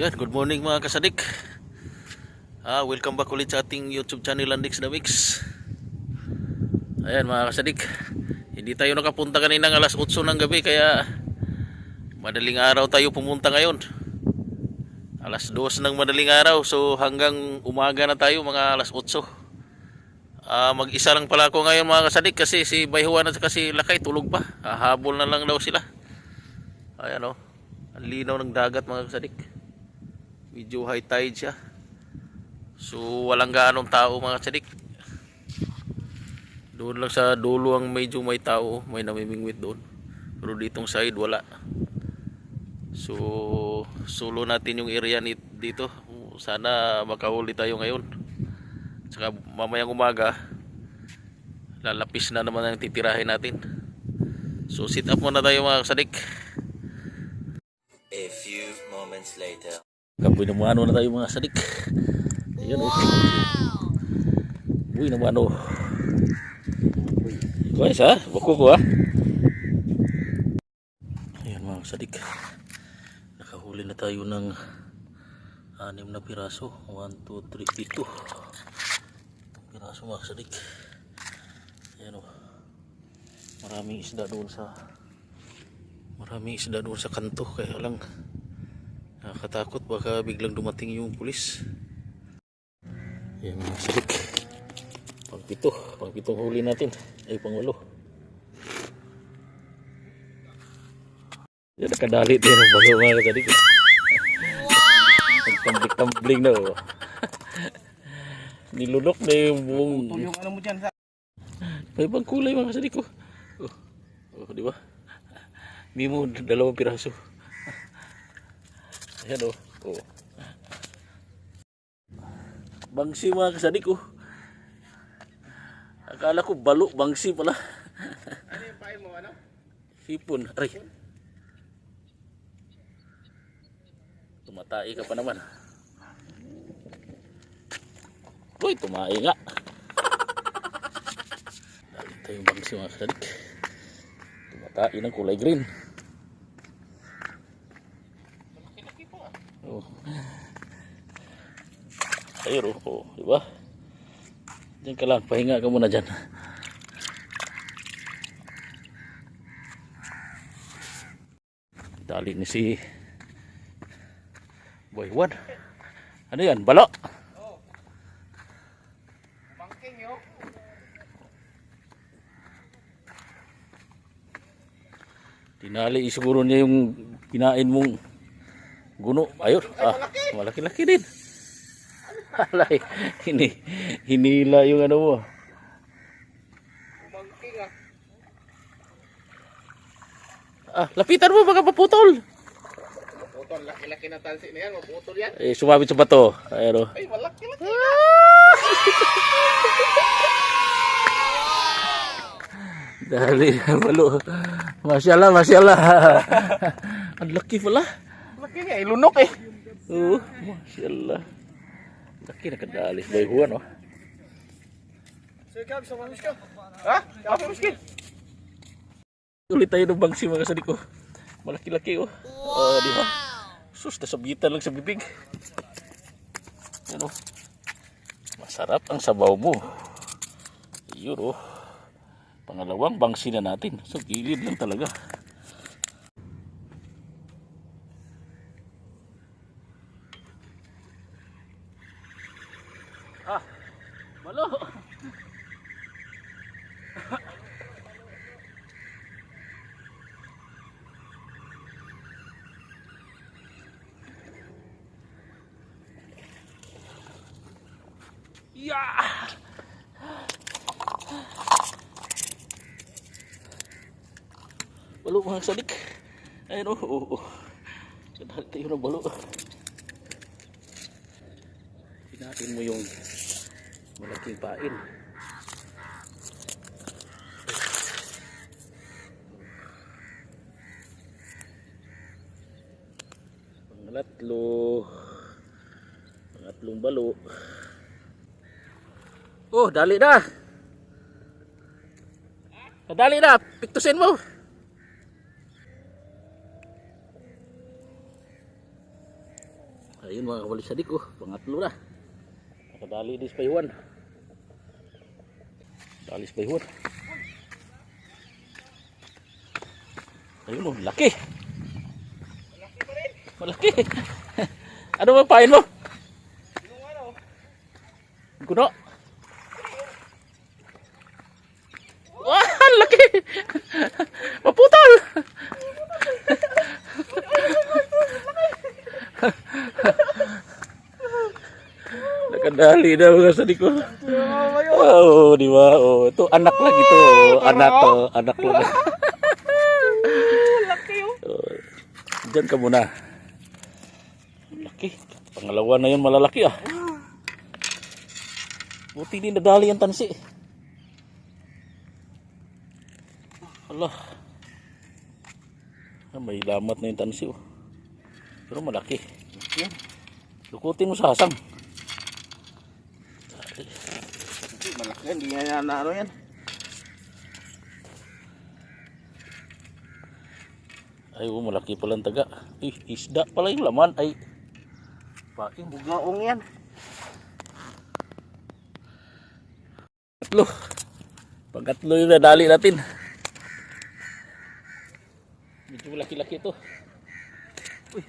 Yan, good morning mga kasadik. Ah, welcome back ulit sa ating YouTube channel Landix the Mix. Ayan mga kasadik. Hindi tayo nakapunta kanina ng alas 8 ng gabi kaya madaling araw tayo pumunta ngayon. Alas 2 ng madaling araw so hanggang umaga na tayo mga alas 8. Ah, mag-isa lang pala ako ngayon mga kasadik kasi si Bayhuan at saka si Lakay tulog pa. Hahabol na lang daw sila. Ayan oh. Ang linaw ng dagat mga kasadik. Medyo high tide siya. So walang gaanong tao mga kasadik. Doon lang sa dulo ang medyo may tao, may namimingwit doon. Pero ditong side wala. So solo natin yung area ni- dito. Sana makahuli tayo ngayon. Tsaka mamayang umaga lalapis na naman ang titirahin natin. So sit up muna tayo mga kasadik. A few moments later. Kapoy na ano na tayo mga sadik. Ayan oh. Uy naman oh. Guys ha, bako ko ha. Ayan mga sadik. Nakahuli na tayo ng anim na piraso. 1, 2, 3, ito. Piraso mga sadik. Ayan oh. Maraming isda doon sa maraming isda doon sa kanto kaya lang Nakakatakot baka biglang dumating yung pulis. Yan mga salik. Pangpito. Pangpitong huli natin. Ay pangwalo. Yan nakadali din ang bago mga kasalik. Nagtamblik-tambling na oh. Nilunok na yung buong... Yung ano mo dyan. May ibang kulay mga kasalik ko. Oh. oh, di ba? Mimo dalawang piraso. Ayan o. Oh. oh. Bangsi mga kasadik ko. Akala ko balo, bangsi pala. Ano yung pain mo, ano? Hipon. Aray. Tumatai ka pa naman. Uy, tumai nga. Dali tayong bangsi mga kasadik. Tumatai ng kulay green. Ayun oh, oh, di ba? Diyan ka lang, pahinga ka muna dyan. Dali ni si Boy Juan. Ano yan? Balo? Bangking yun. Tinali siguro niya yung kinain mong guno. Ayun. Ah, malaki-laki din. Alay, hini, hinila yung ano mo. Bangking ah. Ah, lapitan mo baka maputol. Putol, laki-laki na talsi na yan. Maputol yan. Eh, sumabit sa bato. Ayun oh. Ay, malaki-laki. Dali, balo. Masyaallah, masyaallah. Ang laki pala. Laki niya, ilunok eh. Oo, masyaallah. Laki na kadali. Boy Juan, oh. Sir Cab, sa mamis ka. Ha? Kape miskin. Ulit tayo ng bangsi mga kasadik ko. Malaki-laki oh. Oh, di ba? Sus, nasabitan lang sa bibig. Ano? Masarap ang sabaw mo. Yun oh. Pangalawang bangsi na natin. Sa gilid lang talaga. Ah, malo. Yeah! Balo mga sadik. Ayun oh. oh, oh. Kadali tayo ng balo. Hinatin mo yung malaking pain. Pangatlo. Pangatlong balo. Oh, dali na. Dali na, piktusin mo. Ayun mga kabalisadik oh, pangatlo na. Nakadali dis pa iwan. Dalis pa iwan. Ayun oh, laki. Malaki. ano ba pain mo? Kuno. Wah, ang laki. Maputol. Nakadali na mga sa ko. Oh, di ba? Oh, ito anak lang ito. Anak to, anak lang. Laki oh. Oh, Diyan ka muna. Laki. Pangalawa na yun malalaki ah. Buti din nadali ang tansi. Allah. Ah, may lamat na yung tansi oh. Pero malaki. Yan. Lukutin mo sa hasang. Yan, hindi nga na ano yan. Ay, oh, malaki pala ang taga. Eh, isda pala yung laman. Ay, paing. Bugaong yan. Tatlo. Pagkatlo yung nadali natin. Medyo laki-laki ito. Uy.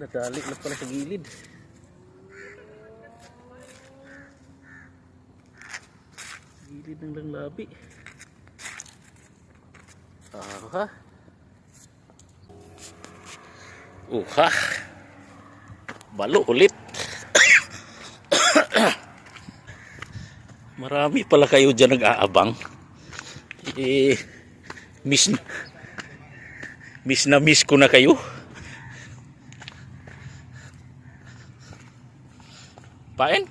Nadali lang pala sa gilid. Gilid ng langlabi. Aha. Uha. Balo ulit. Marami pala kayo dyan nag-aabang. Eh, miss na, miss na miss ko na kayo. Pain?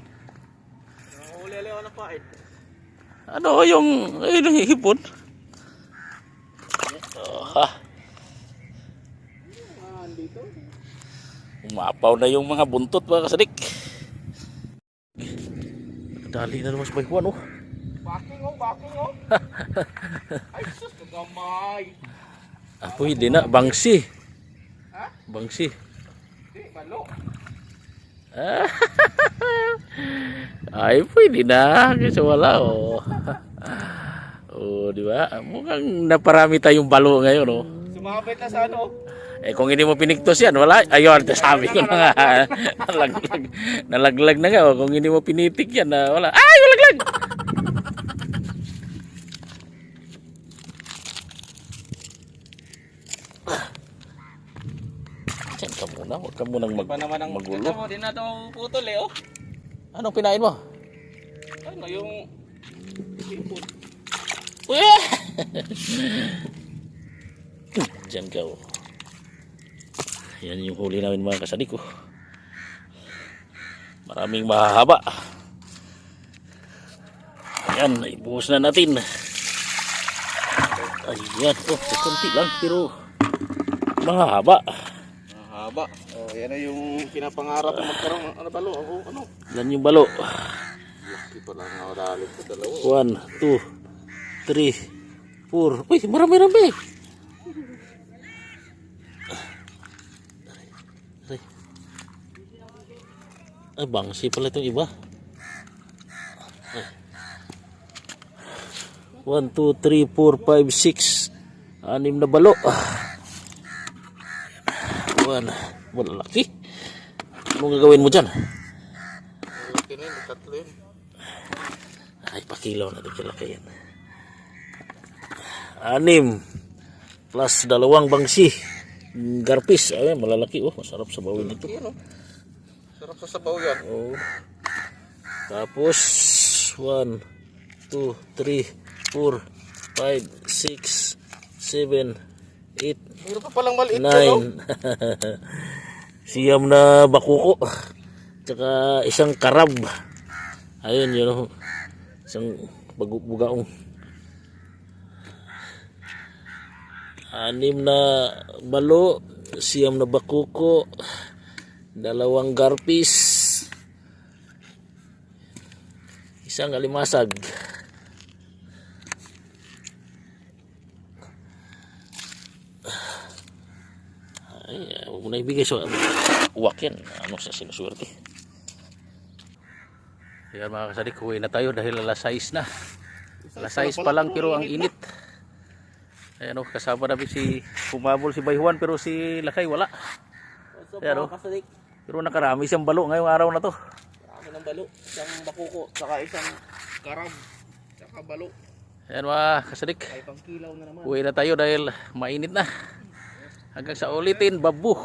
Uli-uli ako ng pain. Ano yung, ayun ang hipon? Oh, ha. Ah, dito. Umapaw na yung mga buntot mga kasadik. Dali na naman sa baykuan oh. Backing oh, backing oh. Ay, sus, kagamay. Ah, pwede na. Bangsi. Ha? Bangsi. Di, malo. Ah, Ay, pwede na. Kasi wala, oh. Oh, di ba? Mukhang naparami tayong balo ngayon, oh. Sumabit na sa ano. Eh, kung hindi mo piniktos yan, wala. Ayun, sabi ko na nga. nalaglag, nalaglag na nga, oh. Kung hindi mo pinitik yan, ah, wala. Ay, walaglag! Diyan ka muna, huwag ka munang mag ang magulo. Mo, di na ito putol eh oh. Anong pinain mo? Ano yung... Ipot. Uy! Diyan ka oh. Yan yung huli namin mga kasalik oh. Maraming mahahaba. Ayan, ibuhos na natin. Ayan, oh, kunti lang pero mahahaba. Mahahaba. Oh, yan na yung pinapangarap na magkaroon ng ano balo. Oh, ano? Yan yung balo. Lucky pa lang ako dahil dalawa. 1, 2, 3, Pur. Uy, marami-rami. Ay, bangsi pala itong iba. Ay. 1, 2, 3, 4, 5, 6. Anim na balo. Wala. Malalaki. Anong gagawin mo dyan? Ay, pakilo na din kalaki yan. Anim. Plus dalawang bangsi. Garpis. Ay, malalaki. Oh, masarap sa bawin ito. Oh. Sarap sa sabaw yan. Oh. Tapos, 1, 2, 3, 4, 5, 6, 7, 8, Meron pa palang maliit yan oh. 9. Siyam na bakuko. Tsaka isang karab. Ayun yun. oh. Isang bagugaong. Anim na balo. Siyam na bakuko. Dalawang garpis. Isang alimasag. Ay, huwag mo na ibigay so uwak yan. Ano sa sinuswerte. Ayan mga kasadik, uwi na tayo dahil alas 6 na. Alas 6 pa lang pero ang init. Ayan o, kasama namin si Pumabol si Bayhuan pero si Lakay wala. So, Pero- mga kasadik, Pero nakarami siyang balo ngayong araw na to. marami ng balo. Isang bakuko, saka isang karab, saka balo. Ayan mga kasadik, Ay, pang kilaw na naman. uwi na tayo dahil mainit na. Hanggang sa ulitin, babu.